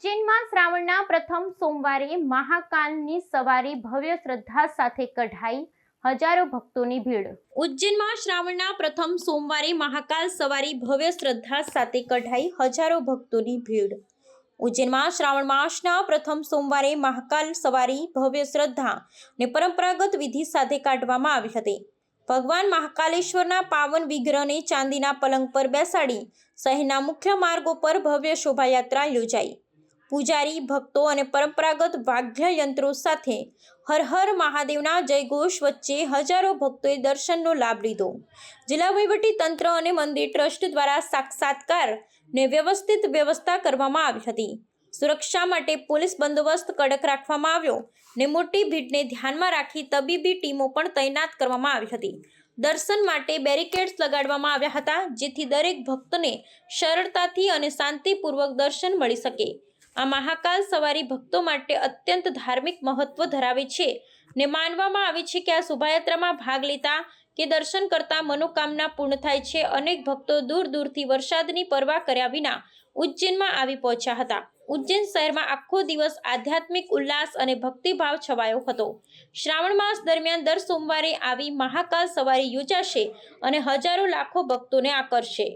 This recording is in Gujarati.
ઉજ્જૈનમાં શ્રાવણના પ્રથમ સોમવારે મહાકાલની સવારી ભવ્ય શ્રદ્ધા સાથે કઢાઈ હજારો ભક્તોની ભીડ. ઉજ્જૈનમાં શ્રાવણના પ્રથમ સોમવારે મહાકાલ સવારી ભવ્ય શ્રદ્ધા સાથે કઢાઈ હજારો ભક્તોની ભીડ. ઉજ્જૈનમાં શ્રાવણ માસના પ્રથમ સોમવારે મહાકાલ સવારી ભવ્ય શ્રદ્ધા ને પરંપરાગત વિધિ સાથે કાઢવામાં આવી હતી. ભગવાન મહાકાલેશ્વરના પાવન વિગ્રહને ચાંદીના પલંગ પર બેસાડી શહેરના મુખ્ય માર્ગો પર ભવ્ય શોભાયાત્રા યોજાઈ. પૂજારી, ભક્તો અને પરંપરાગત વાદ્ય યંત્રો સાથે હર હર મહાદેવના જયઘોષ વચ્ચે હજારો ભક્તોએ દર્શનનો લાભ લીધો. જિલ્લા તંત્ર અને મંદિર ટ્રસ્ટ દ્વારા સાક્ષાત્કાર ને વ્યવસ્થિત વ્યવસ્થા કરવામાં આવી હતી. સુરક્ષા માટે પોલીસ બંદોબસ્ત કડક રાખવામાં આવ્યો ને મોટી ભીડને ધ્યાનમાં રાખી તબીબી ટીમો પણ તૈનાત કરવામાં આવી હતી. દર્શન માટે બેરિકેડ્સ લગાડવામાં આવ્યા હતા જેથી દરેક ભક્તને સરળતાથી અને શાંતિપૂર્વક દર્શન મળી શકે. આ મહાકાલ સવારી ભક્તો માટે અત્યંત ધાર્મિક મહત્વ ધરાવે છે ને માનવામાં આવે છે કે આ શોભાયાત્રામાં ભાગ લેતા કે દર્શન કરતા મનોકામના પૂર્ણ થાય છે. અનેક ભક્તો દૂર દૂરથી વરસાદની પરવા કર્યા વિના ઉજ્જૈનમાં આવી પહોંચ્યા હતા. ઉજ્જૈન શહેરમાં આખો દિવસ આધ્યાત્મિક ઉલ્લાસ અને ભક્તિભાવ છવાયો હતો. શ્રાવણ માસ દરમિયાન દર સોમવારે આવી મહાકાલ સવારી યોજાશે અને હજારો લાખો ભક્તોને આકર્ષશે